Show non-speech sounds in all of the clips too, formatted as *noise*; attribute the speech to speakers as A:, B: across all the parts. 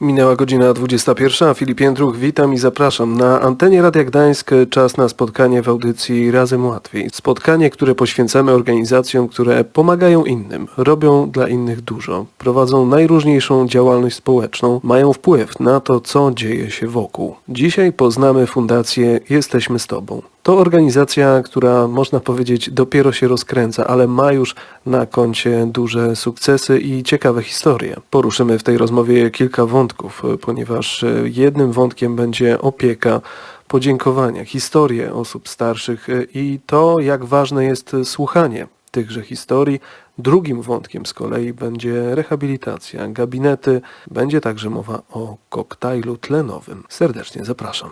A: Minęła godzina 21, a Filip Jędruch, witam i zapraszam. Na antenie Radia Gdańsk czas na spotkanie w audycji Razem Łatwiej. Spotkanie, które poświęcamy organizacjom, które pomagają innym, robią dla innych dużo, prowadzą najróżniejszą działalność społeczną, mają wpływ na to, co dzieje się wokół. Dzisiaj poznamy Fundację Jesteśmy z Tobą. To organizacja, która można powiedzieć dopiero się rozkręca, ale ma już na koncie duże sukcesy i ciekawe historie. Poruszymy w tej rozmowie kilka wątków, ponieważ e, jednym wątkiem będzie opieka, podziękowania, historie osób starszych e, i to, jak ważne jest słuchanie tychże historii. Drugim wątkiem z kolei będzie rehabilitacja, gabinety, będzie także mowa o koktajlu tlenowym. Serdecznie zapraszam.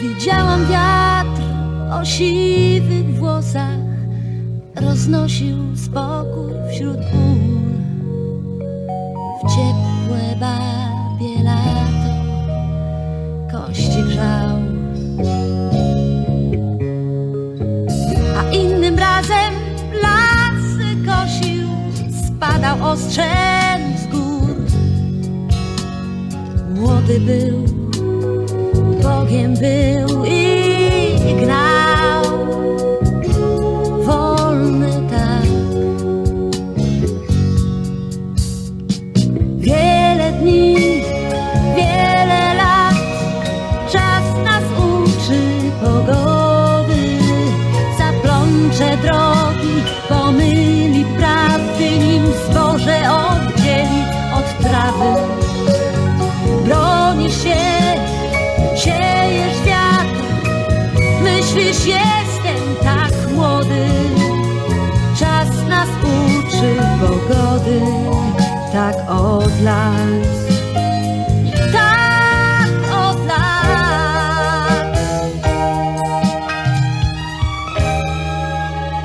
B: Widziałam wiatr o siwych włosach. Roznosił spokój wśród ból W ciepłe babie lato Kości grzał. A innym razem lasy kosił. Spadał ostrzem z gór. Młody był Bogiem był tak od lat. Tak od lat.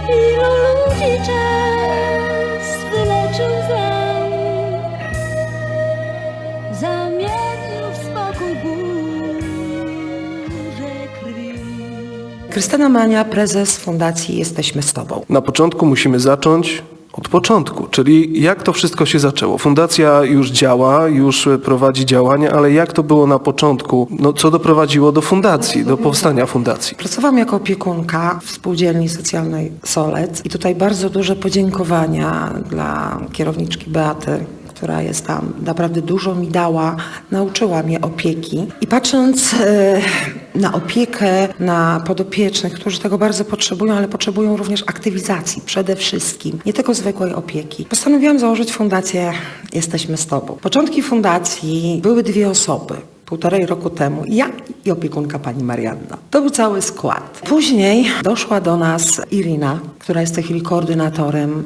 B: Ilu ludzi czas wyleczył zamienił w spokój burzę krwi.
C: Krystyna Mania, prezes Fundacji Jesteśmy z Tobą.
A: Na początku musimy zacząć od początku, czyli jak to wszystko się zaczęło. Fundacja już działa, już prowadzi działania, ale jak to było na początku? No, co doprowadziło do fundacji, do powstania fundacji?
C: Pracowałam jako opiekunka w spółdzielni socjalnej Solec i tutaj bardzo duże podziękowania dla kierowniczki Beaty, która jest tam. Naprawdę dużo mi dała, nauczyła mnie opieki. I patrząc e, na opiekę, na podopiecznych, którzy tego bardzo potrzebują, ale potrzebują również aktywizacji przede wszystkim, nie tylko zwykłej opieki, postanowiłam założyć fundację Jesteśmy z Tobą. Początki fundacji były dwie osoby półtorej roku temu ja i opiekunka pani Marianna. To był cały skład. Później doszła do nas Irina, która jest w tej chwili koordynatorem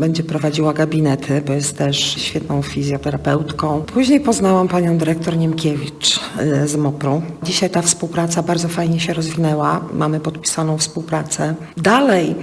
C: będzie prowadziła gabinety, bo jest też świetną fizjoterapeutką. Później poznałam panią dyrektor Niemkiewicz y, z MOPR-u. Dzisiaj ta współpraca bardzo fajnie się rozwinęła. Mamy podpisaną współpracę. Dalej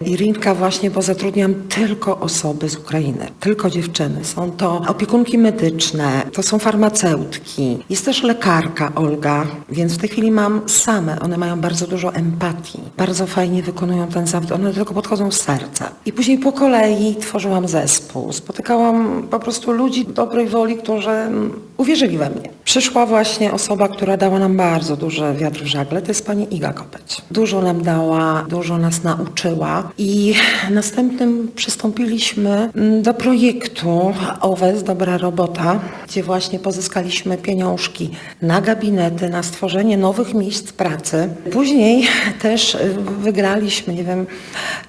C: Irinka właśnie, bo zatrudniam tylko osoby z Ukrainy, tylko dziewczyny. Są to opiekunki medyczne, to są farmaceutki, jest też lekarka Olga, więc w tej chwili mam same. One mają bardzo dużo empatii, bardzo fajnie wykonują ten zawód, one tego podchodzą z serca. I później po kolei tworzyłam zespół, spotykałam po prostu ludzi dobrej woli, którzy mm, uwierzyli we mnie. Przyszła właśnie osoba, która dała nam bardzo duży wiatr w żagle, to jest pani Iga Kopeć. Dużo nam dała, dużo nas nauczyła i następnym przystąpiliśmy mm, do projektu OWES, Dobra Robota, gdzie właśnie pozyskaliśmy pieniążki na gabinety, na stworzenie nowych miejsc pracy. Później *laughs* też y, wygraliśmy, nie wiem,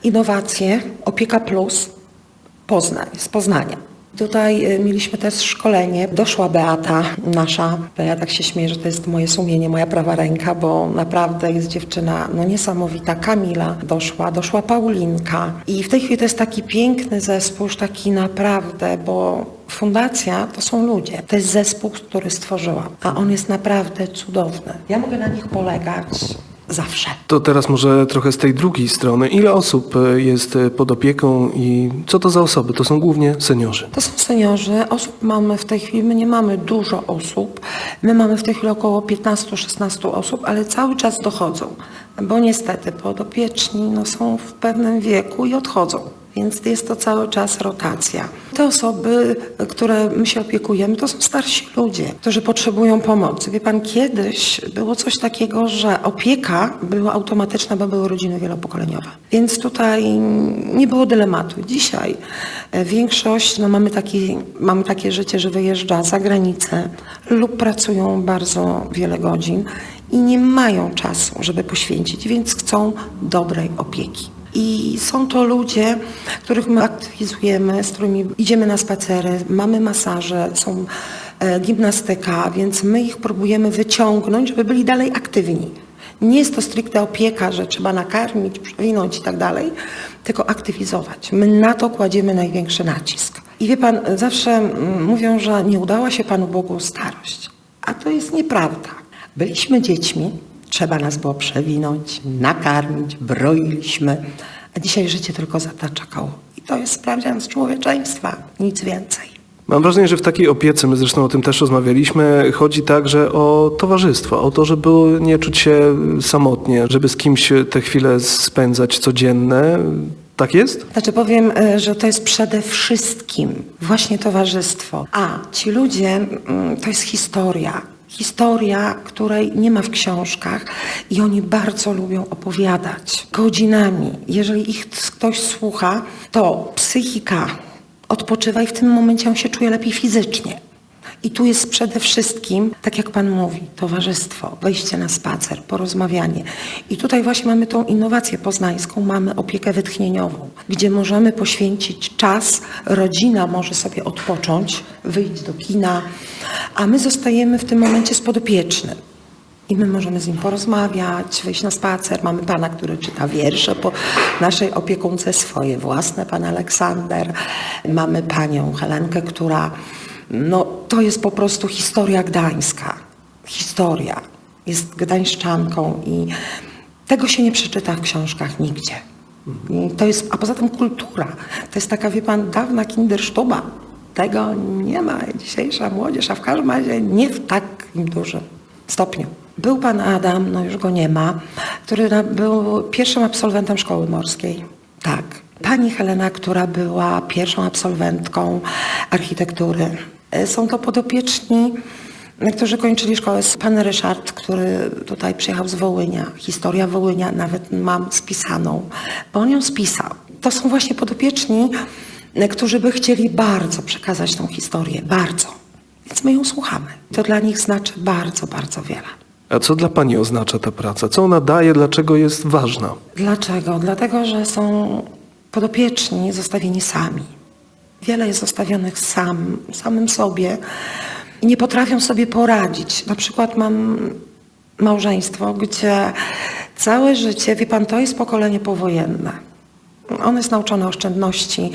C: innowacje, Opieka Plus, Poznań, z Poznania. Tutaj y, mieliśmy też szkolenie. Doszła Beata, nasza. Ja tak się śmieję, że to jest moje sumienie, moja prawa ręka, bo naprawdę jest dziewczyna no niesamowita. Kamila doszła, doszła Paulinka. I w tej chwili to jest taki piękny zespół, już taki naprawdę, bo fundacja to są ludzie. To jest zespół, który stworzyłam, a on jest naprawdę cudowny. Ja mogę na nich polegać. Zawsze.
A: To teraz może trochę z tej drugiej strony. Ile osób e, jest e, pod opieką i co to za osoby? To są głównie seniorzy.
C: To są seniorzy. Osób mamy w tej chwili, my nie mamy dużo osób. My mamy w tej chwili około 15-16 osób, ale cały czas dochodzą. Bo niestety podopieczni no, są w pewnym wieku i odchodzą. Więc jest to cały czas rotacja. Te osoby, które my się opiekujemy, to są starsi ludzie, którzy potrzebują pomocy. Wie pan, kiedyś było coś takiego, że opieka była automatyczna, bo były rodziny wielopokoleniowe. Więc tutaj nie było dylematu. Dzisiaj e, większość, no mamy, taki, mamy takie życie, że wyjeżdża za granicę lub pracują bardzo wiele godzin i nie mają czasu, żeby poświęcić, więc chcą dobrej opieki. I są to ludzie, których my aktywizujemy, z którymi idziemy na spacery, mamy masaże, są e, gimnastyka, więc my ich próbujemy wyciągnąć, żeby byli dalej aktywni. Nie jest to stricte opieka, że trzeba nakarmić, przewinąć i tak dalej, tylko aktywizować. My na to kładziemy największy nacisk. I wie pan, zawsze mm, mówią, że nie udała się Panu Bogu starość. A to jest nieprawda. Byliśmy dziećmi, trzeba nas było przewinąć, nakarmić, broiliśmy, a dzisiaj życie tylko zatacza koło. I to jest sprawdzian z człowieczeństwa, nic więcej.
A: Mam wrażenie, że w takiej opiece, my zresztą o tym też rozmawialiśmy, chodzi także o towarzystwo, o to, żeby nie czuć się samotnie, żeby z kimś te chwile spędzać codzienne. Tak jest?
C: Znaczy powiem, e, że to jest przede wszystkim właśnie towarzystwo. A ci ludzie, mm, to jest historia. Historia, której nie ma w książkach i oni bardzo lubią opowiadać godzinami. Jeżeli ich ktoś słucha, to psychika odpoczywa i w tym momencie on się czuje lepiej fizycznie. I tu jest przede wszystkim, tak jak Pan mówi, towarzystwo, wejście na spacer, porozmawianie. I tutaj właśnie mamy tą innowację poznańską, mamy opiekę wytchnieniową, gdzie możemy poświęcić czas, rodzina może sobie odpocząć, wyjść do kina, a my zostajemy w tym momencie z podopiecznym. I my możemy z nim porozmawiać, wyjść na spacer. Mamy pana, który czyta wiersze po naszej opiekunce swoje własne, pan Aleksander. Mamy panią Helenkę, która, no to jest po prostu historia gdańska. Historia. Jest gdańszczanką i tego się nie przeczyta w książkach nigdzie. To jest, a poza tym kultura. To jest taka, wie pan, dawna kindersztuba. Tego nie ma dzisiejsza młodzież, a w każdym razie nie w takim dużym stopniu. Był pan Adam, no już go nie ma, który był pierwszym absolwentem szkoły morskiej. Tak. Pani Helena, która była pierwszą absolwentką architektury. E, Są to podopieczni, którzy kończyli szkołę. Pan Ryszard, który tutaj przyjechał z Wołynia. Historia Wołynia nawet mam spisaną, bo on ją spisał. To są właśnie podopieczni, e, którzy by chcieli bardzo przekazać tą historię. Bardzo. Więc my ją słuchamy. To dla nich znaczy bardzo, bardzo wiele.
A: A co dla Pani oznacza ta praca? Co ona daje? Dlaczego jest ważna?
C: Dlaczego? Dlatego, że są podopieczni zostawieni sami. Wiele jest zostawionych sam, samym sobie i nie potrafią sobie poradzić. Na przykład mam małżeństwo, gdzie całe życie, wie pan, to jest pokolenie powojenne. Ono jest nauczone oszczędności.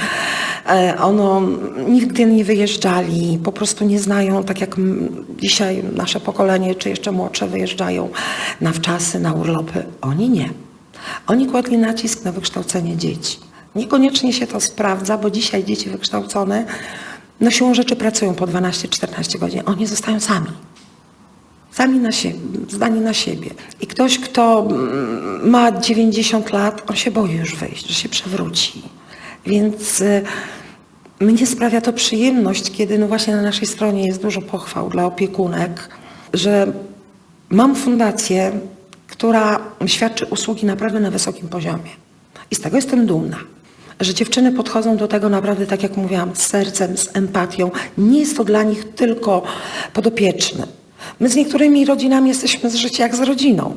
C: E, Ono nigdy nie wyjeżdżali, po prostu nie znają, tak jak dzisiaj nasze pokolenie, czy jeszcze młodsze wyjeżdżają na wczasy, na urlopy. Oni nie. Oni kładli nacisk na wykształcenie dzieci. Niekoniecznie się to sprawdza, bo dzisiaj dzieci wykształcone no siłą rzeczy pracują po 12-14 godzin. Oni zostają sami. Sami na siebie, zdani na siebie. I ktoś, kto mm, ma 90 lat, on się boi już wyjść, że się przewróci. Więc y, mnie sprawia to przyjemność, kiedy no właśnie na naszej stronie jest dużo pochwał dla opiekunek, że mam fundację, która świadczy usługi naprawdę na wysokim poziomie. I z tego jestem dumna. Że dziewczyny podchodzą do tego naprawdę, tak jak mówiłam, z sercem, z empatią. Nie jest to dla nich tylko podopieczny. My z niektórymi rodzinami jesteśmy z życia jak z rodziną.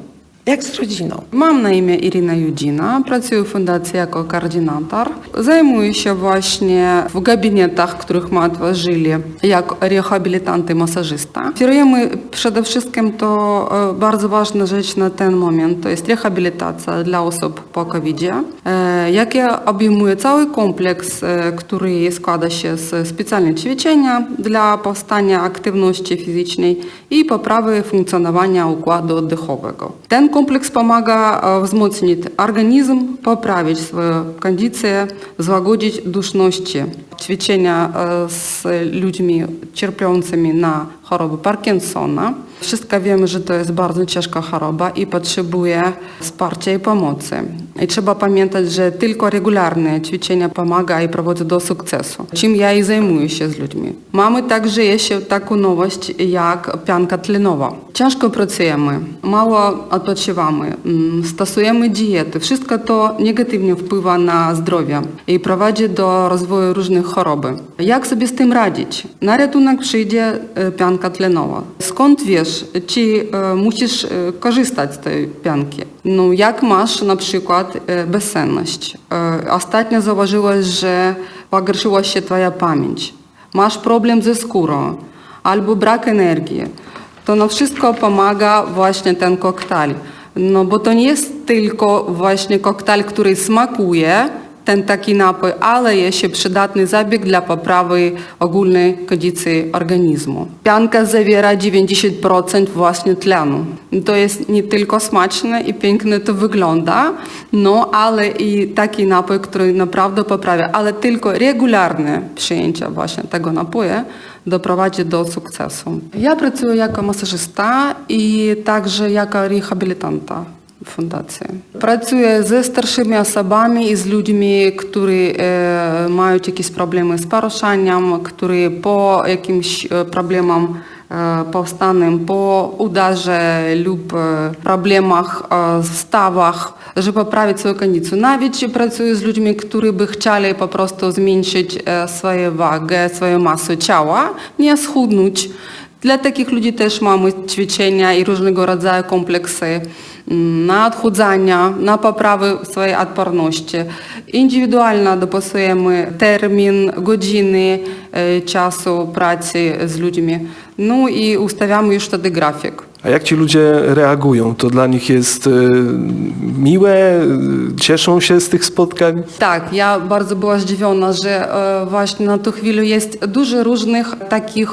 C: Jak z rodziną.
D: Mam na imię Irina Judzina, pracuję w fundacji jako koordynator. Zajmuję się właśnie w gabinetach, których my otworzyli, jak rehabilitant i masażysta. Kierujemy przede wszystkim to e, bardzo ważna rzecz na ten moment, to jest rehabilitacja dla osób po covid jakie obejmuje cały kompleks, e, który składa się z specjalnych ćwiczenia dla powstania aktywności fizycznej i poprawy funkcjonowania układu oddechowego. Ten kompleks pomaga wzmocnić organizm, poprawić swoją kondycję, złagodzić duszności. Ćwiczenia z ludźmi cierpiącymi na chorobę Parkinsona. Wszystko wiemy, że to jest bardzo ciężka choroba i potrzebuje wsparcia i pomocy. I trzeba pamiętać, że tylko regularne ćwiczenia pomaga i prowadzą do sukcesu. Czym ja i zajmuję się z ludźmi. Mamy także jeszcze taką nowość jak pianka tlenowa. Ciężko pracujemy, mało odpoczywamy, mm, stosujemy diety. Wszystko to negatywnie wpływa na zdrowie i prowadzi do rozwoju różnych chorób. Jak sobie z tym radzić? Na ratunek przyjdzie e, pianka tlenowa. Skąd wiesz, czy e, musisz e, korzystać z tej pianki? No, na przykład e, bezsenność? E, Ostatnio zauważyłaś, że pogorszyła się twoja pamięć. Masz problem ze skórą albo brak energii to na wszystko pomaga właśnie ten koktajl. No bo to nie jest tylko właśnie koktajl, który smakuje, ten taki napój, ale jeszcze przydatny zabieg dla poprawy ogólnej kondycji organizmu. Pianka zawiera 90% właśnie tlenu. To jest nie tylko smaczne i pięknie to wygląda, no ale i taki napój, który naprawdę poprawia, ale tylko regularne przyjęcie właśnie tego napoju doprowadzi do sukcesu. Ja pracuję jako masażysta i także jako rehabilitanta w fundacji. Pracuję ze starszymi osobami i z ludźmi, którzy e, mają jakieś problemy z poruszaniem, którzy po jakimś e, problemom e, powstanym, po udarze lub e, problemach e, w stawach, żeby poprawić swoją kondycję. Nawet pracuję z ludźmi, którzy by chcieli po prostu Dla takich ludzi też mamy ćwiczenia i różnego rodzaju kompleksy mm, na odchudzania, na poprawę swojej odporności. Indywidualnie dopasujemy termin, godziny e, czasu pracy z ludźmi. No i ustawiamy już wtedy grafik.
A: A jak ci ludzie reagują? To dla nich jest e, miłe? Cieszą się z tych spotkań?
D: Tak, ja bardzo była zdziwiona, że e, właśnie na tę chwilę jest dużo różnych takich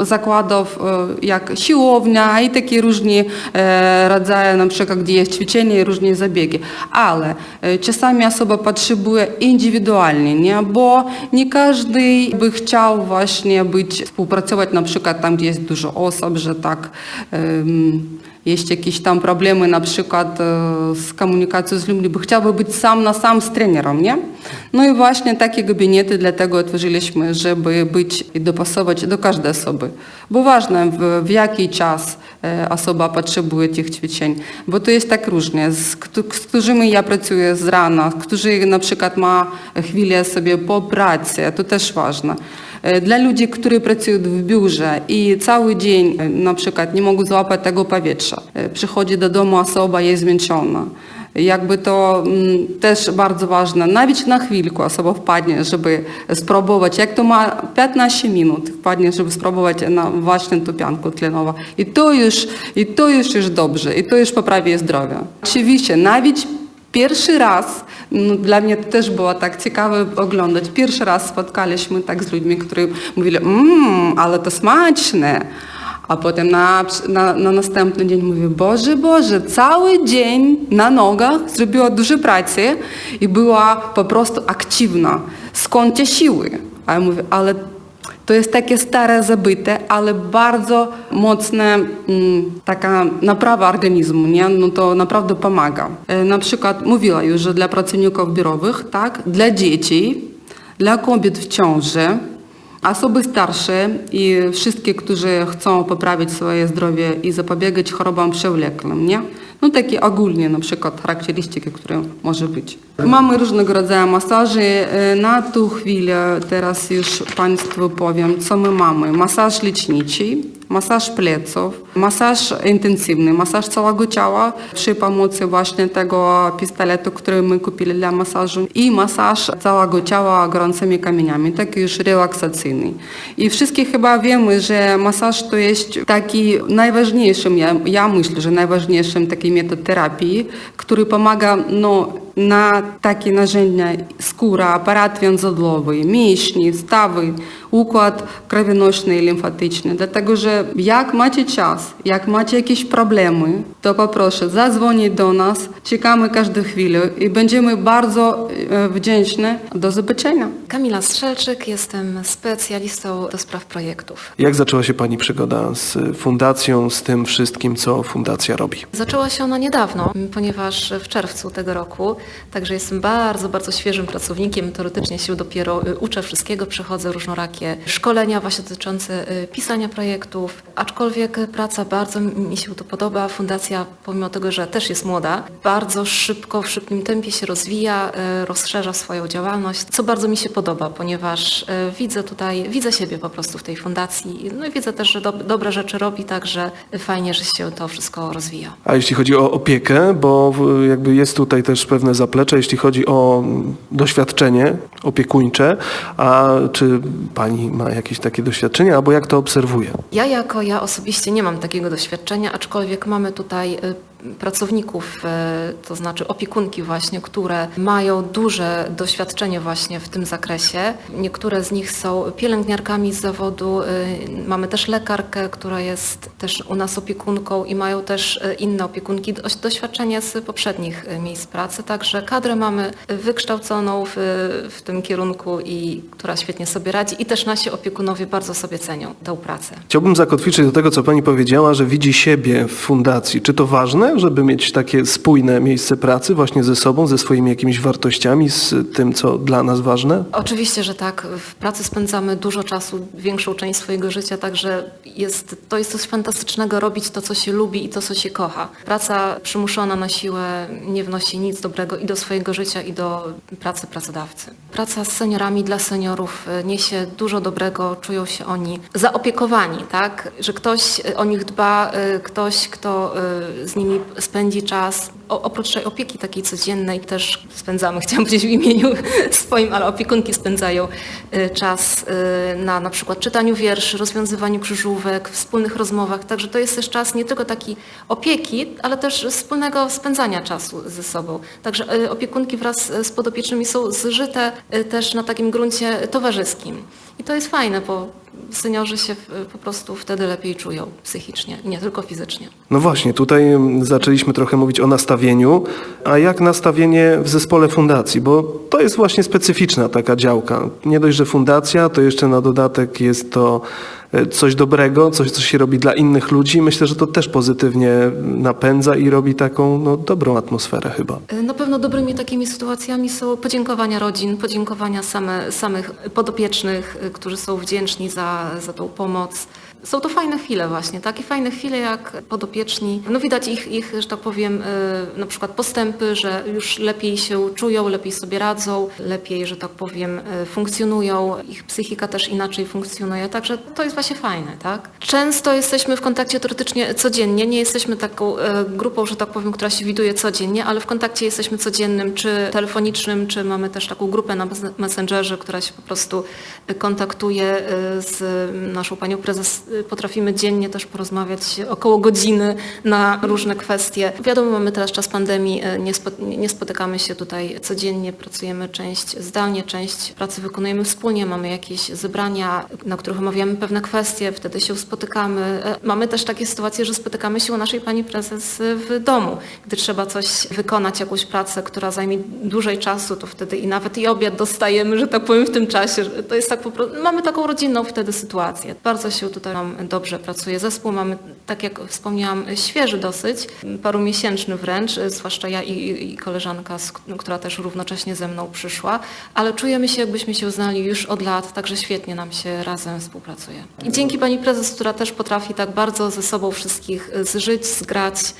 D: zakładów e, jak siłownia i takie różne rodzaje, na przykład gdzie jest ćwiczenie i różne zabiegi. Ale e, czasami osoba potrzebuje indywidualnie, nie? bo nie każdy by chciał właśnie być, współpracować na przykład tam, gdzie jest dużo osób, że tak jakieś tam problemy na przykład e, z komunikacją z ludźmi, bo chciałby być sam na sam z trenerem, nie? No i właśnie takie gabinety dlatego otworzyliśmy, żeby być i dopasować do każdej osoby. Bo ważne, w, w jaki czas e, osoba potrzebuje tych ćwiczeń, bo to jest tak różnie. Kto- z którymi ja pracuję z rana, którzy ma chwilę sobie po pracy, to też ważne. E, Dla ludzi, którzy pracują w biurze i cały dzień e, na przykład nie mogą złapać tego powietrza, e, przychodzi do domu osoba jest zmęczona. Jakby to mm, też bardzo ważne, nawet na chwilkę osoba wpadnie, żeby spróbować, jak to ma 15 minut, wpadnie, żeby spróbować na właśnie tą piankę tlenową. I to już, i to już jest dobrze, i to już poprawi zdrowie. Oczywiście, nawet Pierwszy raz, no, dla mnie to też było tak ciekawe oglądać, pierwszy raz spotkaliśmy tak z ludźmi, którzy mówili, mmm, ale to smaczne. A potem na, na, na następny dzień mówię, Boże, Boże, cały dzień na nogach zrobiła dużo pracy i była po prostu aktywna. Skąd te siły? A ja mówię, ale to jest takie stare, zabite, ale bardzo mocna mm, taka naprawa organizmu, nie? No to naprawdę pomaga. E, Na przykład mówiła już, że dla pracowników biurowych, tak, dla dzieci, dla kobiet w ciąży, osoby starsze i wszystkie, którzy chcą poprawić swoje zdrowie i zapobiegać chorobom przewlekłym, nie? No takie ogólnie na przykład charakterystyki, które może być. Mamy różnego rodzaju masaże. E, Na tą chwilę teraz już Państwu powiem, co my mamy. Masaż leczniczy, masaż pleców, masaż intensywny, masaż całego ciała przy pomocy właśnie tego pistoletu, który my kupili dla masażu i masaż całego ciała gorącymi kamieniami, taki już relaksacyjny. I wszystkie chyba wiemy, że masaż to jest taki najważniejszym, ja, ja myślę, że najważniejszym taki metod terapii, który pomaga no, na takie narzędzia skóra, aparat więzadłowy, mięśnie, stawy, układ krwionośny i limfatyczny. Dlatego, że jak macie czas, jak macie jakieś problemy, to poproszę zadzwonić do nas, czekamy każdą chwilę i będziemy bardzo e, wdzięczni. Do zobaczenia.
E: Kamila Strzelczyk, jestem specjalistą do spraw projektów.
A: Jak zaczęła się Pani przygoda z fundacją, z tym wszystkim, co fundacja robi?
E: Zaczęła się ona niedawno, ponieważ w czerwcu tego roku, także jestem bardzo, bardzo świeżym pracownikiem, teoretycznie się dopiero y, uczę wszystkiego, przechodzę różnorakie szkolenia właśnie dotyczące y, pisania projektów, aczkolwiek praca bardzo mi się tu podoba. Fundacja, pomimo tego, że też jest młoda, bardzo szybko, w szybkim tempie się rozwija, y, rozszerza swoją działalność, co bardzo mi się podoba, ponieważ widzę tutaj, widzę siebie po prostu w tej fundacji, no i widzę też, że do, dobre rzeczy robi, także fajnie, że się to wszystko rozwija.
A: A jeśli chodzi o opiekę, bo jakby jest tutaj też pewne zaplecze, jeśli chodzi o mm, doświadczenie opiekuńcze, a czy Pani ma jakieś takie doświadczenie, albo jak to obserwuje?
E: Ja jako ja osobiście nie mam takiego doświadczenia, aczkolwiek mamy tutaj y, pracowników, y, to znaczy opiekunki właśnie, które mają duże doświadczenie właśnie w tym zakresie. Niektóre z nich są pielęgniarkami z zawodu, y, mamy też lekarkę, która jest też u nas opiekunką i mają też y, inne opiekunki, doś- doświadczenie z poprzednich miejsc pracy, także kadrę mamy wykształconą w, w tym kierunku i która świetnie sobie radzi i też nasi opiekunowie bardzo sobie cenią tę pracę.
A: Chciałbym zakotwiczyć do tego, co Pani powiedziała, że widzi siebie w fundacji. Czy to ważne, żeby mieć takie spójne miejsce pracy właśnie ze sobą, ze swoimi jakimiś wartościami, z tym, co dla nas ważne?
E: Oczywiście, że tak. W pracy spędzamy dużo czasu, większą część swojego życia, także jest, to jest coś fantastycznego robić to, co się lubi i to, co się kocha. Praca przymuszona na siłę nie wnosi nic dobrego i do swojego życia, i do pracy pracodawcy. Praca z seniorami dla seniorów e, niesie dużo dobrego, czują się oni zaopiekowani, tak? Że ktoś e, o nich dba, e, ktoś, kto z nimi spędzi czas. O, oprócz tej opieki takiej codziennej też spędzamy, *laughs* chciałam powiedzieć w imieniu swoim, ale opiekunki spędzają y, czas y, na na przykład czytaniu wierszy, rozwiązywaniu krzyżówek, wspólnych rozmowach. Także to jest też czas nie tylko taki opieki, ale też wspólnego spędzania czasu ze sobą. Także y, opiekunki wraz z podopiecznymi są zżyte też na takim gruncie towarzyskim. I to jest fajne, bo seniorzy się y, po prostu wtedy lepiej czują psychicznie, nie tylko fizycznie.
A: No właśnie, tutaj mm, zaczęliśmy trochę mówić o nastawieniu, a jak nastawienie w zespole fundacji, bo to jest właśnie specyficzna taka działka. Nie dość, że fundacja, to jeszcze na dodatek jest to e, coś dobrego, coś, co się robi dla innych ludzi. Myślę, że to też pozytywnie napędza i robi taką no, dobrą atmosferę chyba.
E: Na pewno dobrymi takimi sytuacjami są podziękowania rodzin, podziękowania same, samych podopiecznych, którzy są wdzięczni za, za tą pomoc. Są to fajne chwile właśnie, takie fajne chwile jak podopieczni. No widać ich, ich, że tak powiem, y, na przykład postępy, że już lepiej się czują, lepiej sobie radzą, lepiej, że tak powiem, y, funkcjonują. Ich psychika też inaczej funkcjonuje, także to jest właśnie fajne, tak? Często jesteśmy w kontakcie teoretycznie codziennie, nie jesteśmy taką e, grupą, że tak powiem, która się widuje codziennie, ale w kontakcie jesteśmy codziennym, czy telefonicznym, czy mamy też taką grupę na mes- Messengerze, która się po prostu e, kontaktuje e, z naszą panią prezes. E, Potrafimy dziennie też porozmawiać około godziny na różne kwestie. Wiadomo, mamy teraz czas pandemii, e, nie, spo, nie spotykamy się tutaj codziennie, pracujemy część zdalnie, część pracy wykonujemy wspólnie, mamy jakieś zebrania, na których omawiamy pewne kwestie, wtedy się spotykamy. E, Mamy też takie sytuacje, że spotykamy się u naszej pani prezes w domu. Gdy trzeba coś wykonać, jakąś pracę, która zajmie dłużej czasu, to wtedy i nawet i obiad dostajemy, że tak powiem, w tym czasie. To jest tak po prostu, mamy taką rodzinną wtedy sytuację. Bardzo się tutaj nam dobrze pracuje. Zespół mamy, tak jak wspomniałam, świeży dosyć, parumiesięczny wręcz, zwłaszcza ja i, i koleżanka, która też równocześnie ze mną przyszła, ale czujemy się, jakbyśmy się znali już od lat, także świetnie nam się razem współpracuje. I dzięki pani prezes, która też potrafi tak bardzo ze sobą wszystkich zżyć, zgrać,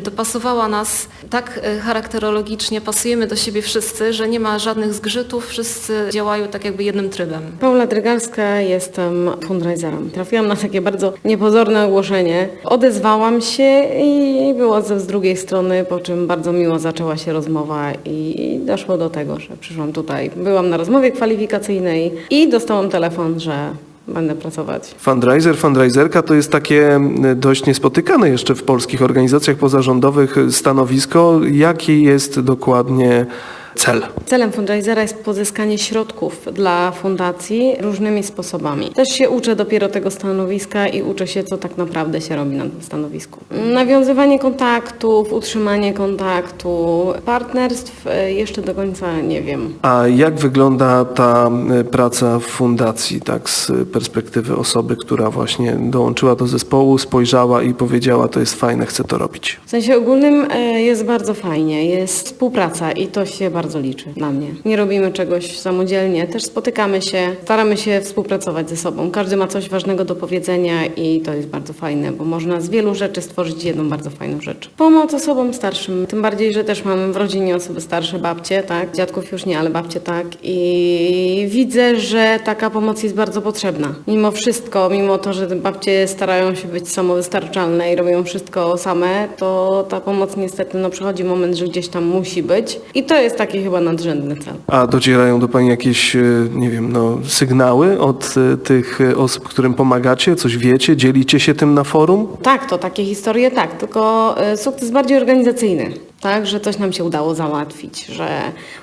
E: dopasowała nas tak y, charakterologicznie, pasujemy do siebie wszyscy, że nie ma żadnych zgrzytów, wszyscy działają tak jakby jednym trybem.
F: Paula Drygalska, jestem fundraiserem. Trafiłam na takie bardzo niepozorne ogłoszenie. Odezwałam się i było z z drugiej strony, po czym bardzo miło zaczęła się rozmowa i doszło do tego, że przyszłam tutaj. Byłam na rozmowie kwalifikacyjnej i dostałam telefon, że będę pracować.
A: Fundraiser, fundraiserka to jest takie mm, dość niespotykane jeszcze w polskich organizacjach pozarządowych stanowisko. Jaki jest dokładnie cel?
F: Celem fundraisera jest pozyskanie środków dla fundacji różnymi sposobami. Też się uczę dopiero tego stanowiska i uczę się, co tak naprawdę się robi na tym stanowisku. Nawiązywanie kontaktów, utrzymanie kontaktu, partnerstw e, jeszcze do końca nie wiem.
A: A jak wygląda ta y, praca w fundacji, tak z perspektywy osoby, która właśnie dołączyła do zespołu, spojrzała i powiedziała, to jest fajne, chcę to robić?
F: W sensie ogólnym e, jest bardzo fajnie, jest współpraca i to się bardzo liczy dla mnie. Nie robimy czegoś samodzielnie, też spotykamy się, staramy się współpracować ze sobą. Każdy ma coś ważnego do powiedzenia i to jest bardzo fajne, bo można z wielu rzeczy stworzyć jedną bardzo fajną rzecz. Pomoc osobom starszym, tym bardziej, że też mamy w rodzinie osoby starsze, babcie, tak? Dziadków już nie, ale babcie tak. I widzę, że taka pomoc jest bardzo potrzebna. Mimo wszystko, mimo to, że babcie starają się być samowystarczalne i robią wszystko same, to ta pomoc niestety no, przychodzi moment, że gdzieś tam musi być. I to jest taki chyba nadrzędny cel.
A: A docierają do Pani jakieś, y, nie wiem, no, sygnały od y, tych y, osób, którym pomagacie? Coś wiecie? Dzielicie się tym na forum?
F: Tak, to takie historie tak, tylko sukces bardziej organizacyjny. Tak, że coś nam się udało załatwić, że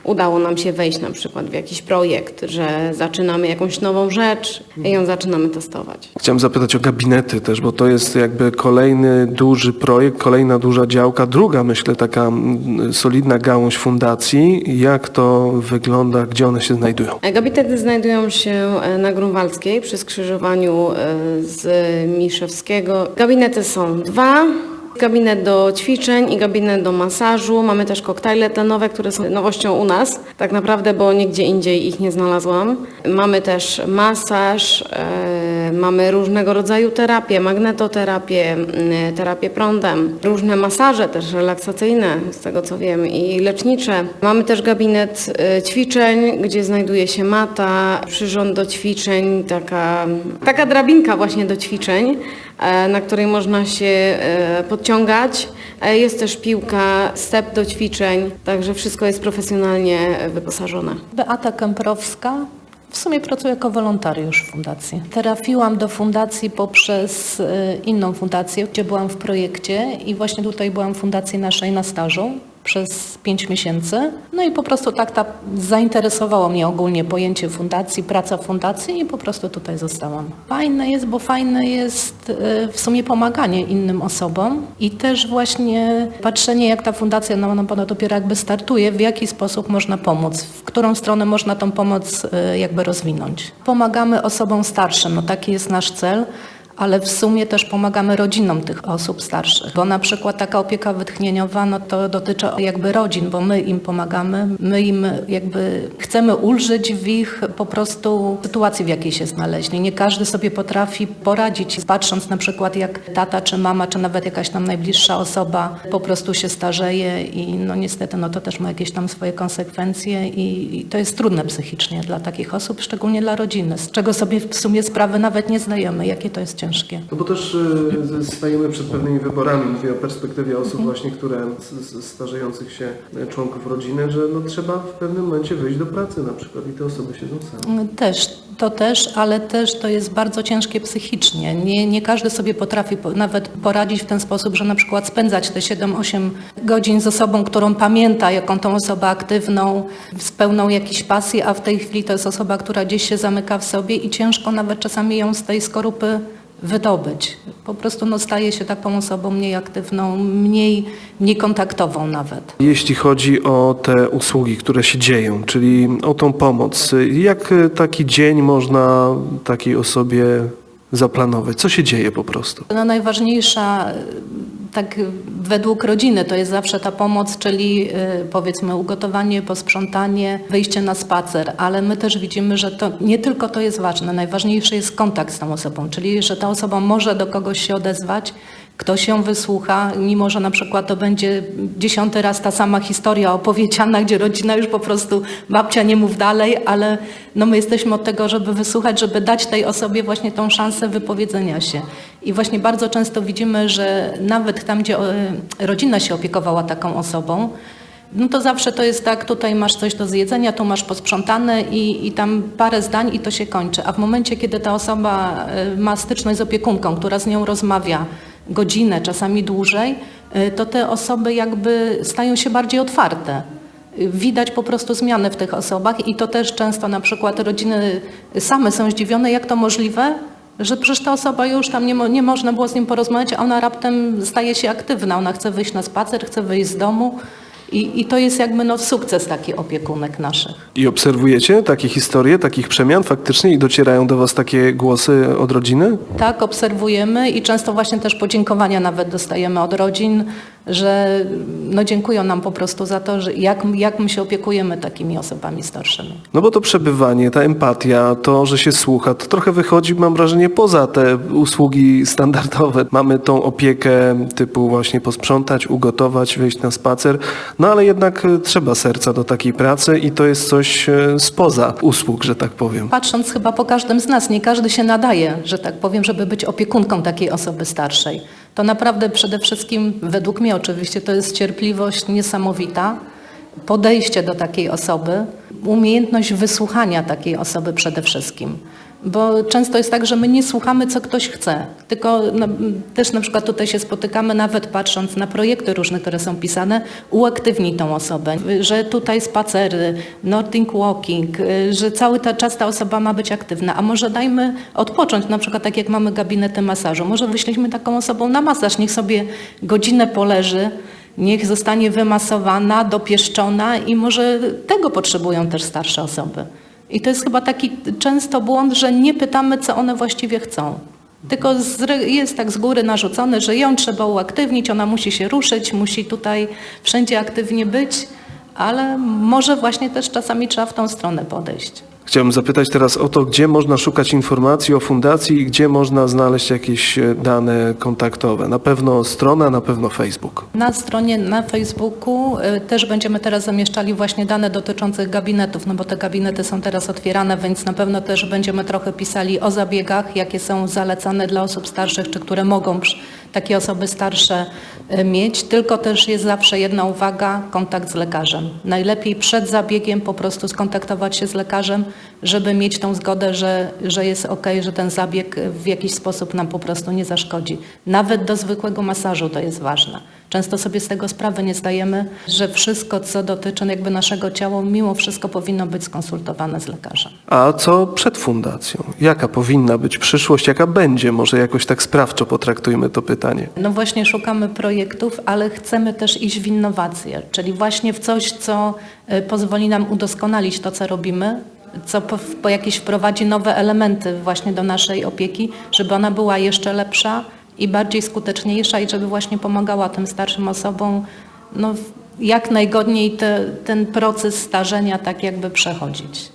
F: udało nam się wejść na przykład w jakiś projekt, że zaczynamy jakąś nową rzecz i ją zaczynamy testować.
A: Chciałem zapytać o gabinety też, bo to jest jakby kolejny duży projekt, kolejna duża działka, druga myślę taka mm, solidna gałąź fundacji. Jak to wygląda, gdzie one się znajdują?
F: Gabinety znajdują się e, na Grunwaldzkiej przy skrzyżowaniu e, z Miszewskiego. Gabinety są dwa. Gabinet do ćwiczeń i gabinet do masażu. Mamy też koktajle tlenowe, które są nowością u nas, tak naprawdę, bo nigdzie indziej ich nie znalazłam. Mamy też masaż, e, mamy różnego rodzaju terapie, magnetoterapię, m, terapię prądem, różne masaże też relaksacyjne, z tego co wiem, i lecznicze. Mamy też gabinet e, ćwiczeń, gdzie znajduje się mata, przyrząd do ćwiczeń, taka, taka drabinka właśnie do ćwiczeń, na której można się e, podciągać. E, Jest też piłka, step do ćwiczeń, także wszystko jest profesjonalnie e, wyposażone.
G: Beata Kęprowska. W sumie pracuję jako wolontariusz w fundacji. Trafiłam do fundacji poprzez inną fundację, gdzie byłam w projekcie i właśnie tutaj byłam w fundacji naszej na stażu przez pięć miesięcy. No i po prostu tak ta, zainteresowało mnie ogólnie pojęcie fundacji, praca fundacji i po prostu tutaj zostałam. Fajne jest, bo fajne jest y, w sumie pomaganie innym osobom i też właśnie patrzenie jak ta fundacja, no ona ona dopiero jakby startuje, w jaki sposób można pomóc, w którą stronę można tą pomoc y, jakby rozwinąć. Pomagamy osobom starszym, no taki jest nasz cel ale w sumie też pomagamy rodzinom tych osób starszych, bo na przykład taka opieka wytchnieniowa, no to dotyczy jakby rodzin, bo my im pomagamy, my im jakby chcemy ulżyć w ich po prostu sytuacji, w jakiej się znaleźli. Nie każdy sobie potrafi poradzić, patrząc na przykład jak tata czy mama, czy nawet jakaś tam najbliższa osoba po prostu się starzeje i no niestety no to też ma jakieś tam swoje konsekwencje i, i to jest trudne psychicznie dla takich osób, szczególnie dla rodziny, z czego sobie w sumie sprawy nawet nie zdajemy, jakie to jest ciężkie.
A: No bo też y, stajemy przed pewnymi wyborami. Mówię o perspektywie osób właśnie, które starzejących się y, członków rodziny, że no trzeba w pewnym momencie wyjść do pracy na przykład i te osoby siedzą same.
G: Też, to też, ale też to jest bardzo ciężkie psychicznie. Nie, nie każdy sobie potrafi po, nawet poradzić w ten sposób, że na przykład spędzać te 7-8 godzin z osobą, którą pamięta, jaką tą osobę aktywną, z pełną jakiejś pasji, a w tej chwili to jest osoba, która gdzieś się zamyka w sobie i ciężko nawet czasami ją z tej skorupy wydobyć. Po prostu no, staje się taką osobą mniej aktywną, mniej, mniej kontaktową nawet.
A: Jeśli chodzi o te usługi, które się dzieją, czyli o tą pomoc, jak taki dzień można takiej osobie zaplanować? Co się dzieje po prostu?
G: No najważniejsza, y, tak według rodziny, to jest zawsze ta pomoc, czyli y, powiedzmy ugotowanie, posprzątanie, wyjście na spacer, ale my też widzimy, że to nie tylko to jest ważne, najważniejszy jest kontakt z tą osobą, czyli że ta osoba może do kogoś się odezwać, ktoś ją wysłucha, mimo że na przykład to będzie dziesiąty raz ta sama historia opowiedziana, gdzie rodzina już po prostu babcia nie mów dalej, ale no my jesteśmy od tego, żeby wysłuchać, żeby dać tej osobie właśnie tą szansę wypowiedzenia się. I właśnie bardzo często widzimy, że nawet tam, gdzie e, rodzina się opiekowała taką osobą, no to zawsze to jest tak, tutaj masz coś do zjedzenia, tu masz posprzątane i, i tam parę zdań i to się kończy. A w momencie, kiedy ta osoba y, ma styczność z opiekunką, która z nią rozmawia godzinę, czasami dłużej, y, to te osoby jakby stają się bardziej otwarte. Widać po prostu zmiany w tych osobach i to też często na przykład rodziny same są zdziwione, jak to możliwe, że przecież ta osoba już tam nie, nie można było z nim porozmawiać, a ona raptem staje się aktywna, ona chce wyjść na spacer, chce wyjść z domu i, i to jest jakby no sukces taki opiekunek naszych.
A: I obserwujecie takie historie, takich przemian faktycznie i docierają do Was takie głosy od rodziny?
G: Tak, obserwujemy i często właśnie też podziękowania nawet dostajemy od rodzin, że no dziękują nam po prostu za to, że jak, jak my się opiekujemy takimi osobami starszymi.
A: No bo to przebywanie, ta empatia, to, że się słucha, to trochę wychodzi, mam wrażenie, poza te usługi standardowe. Mamy tą opiekę typu właśnie posprzątać, ugotować, wyjść na spacer, no ale jednak e, trzeba serca do takiej pracy i to jest coś e, spoza usług, że tak powiem.
G: Patrząc chyba po każdym z nas, nie każdy się nadaje, że tak powiem, żeby być opiekunką takiej osoby starszej. To naprawdę przede wszystkim, według mnie oczywiście, to jest cierpliwość niesamowita, podejście do takiej osoby, umiejętność wysłuchania takiej osoby przede wszystkim. Bo często jest tak, że my nie słuchamy, co ktoś chce, tylko no, też na przykład tutaj się spotykamy, nawet patrząc na projekty różne, które są pisane, uaktywnij tą osobę, że tutaj spacery, Nordic walking, że cały ta czas ta osoba ma być aktywna, a może dajmy odpocząć, na przykład tak jak mamy gabinety masażu, może wyślijmy taką osobą na masaż, niech sobie godzinę poleży, niech zostanie wymasowana, dopieszczona i może tego potrzebują też starsze osoby. I to jest chyba taki często błąd, że nie pytamy, co one właściwie chcą. Tylko z, jest tak z góry narzucone, że ją trzeba uaktywnić, ona musi się ruszyć, musi tutaj wszędzie aktywnie być, ale może właśnie też czasami trzeba w tą stronę podejść.
A: Chciałbym zapytać teraz o to, gdzie można szukać informacji o fundacji i gdzie można znaleźć jakieś e, dane kontaktowe. Na pewno strona, na pewno Facebook.
G: Na stronie na Facebooku y, też będziemy teraz zamieszczali właśnie dane dotyczących gabinetów, no bo te gabinety są teraz otwierane, więc na pewno też będziemy trochę pisali o zabiegach, jakie są zalecane dla osób starszych, czy które mogą przy- takie osoby starsze y, mieć. Tylko też jest zawsze jedna uwaga, kontakt z lekarzem. Najlepiej przed zabiegiem po prostu skontaktować się z lekarzem, żeby mieć tą zgodę, że, że jest ok, że ten zabieg w jakiś sposób nam po prostu nie zaszkodzi. Nawet do zwykłego masażu to jest ważne. Często sobie z tego sprawy nie zdajemy, że wszystko, co dotyczy jakby naszego ciała, mimo wszystko powinno być skonsultowane z lekarzem.
A: A co przed fundacją? Jaka powinna być przyszłość, jaka będzie? Może jakoś tak sprawczo potraktujmy to pytanie.
G: No właśnie szukamy projektów, ale chcemy też iść w innowacje, czyli właśnie w coś, co y, pozwoli nam udoskonalić to, co robimy, co po, po jakieś wprowadzi nowe elementy właśnie do naszej opieki, żeby ona była jeszcze lepsza i bardziej skuteczniejsza i żeby właśnie pomagała tym starszym osobom no, jak najgodniej te, ten proces starzenia tak jakby przechodzić.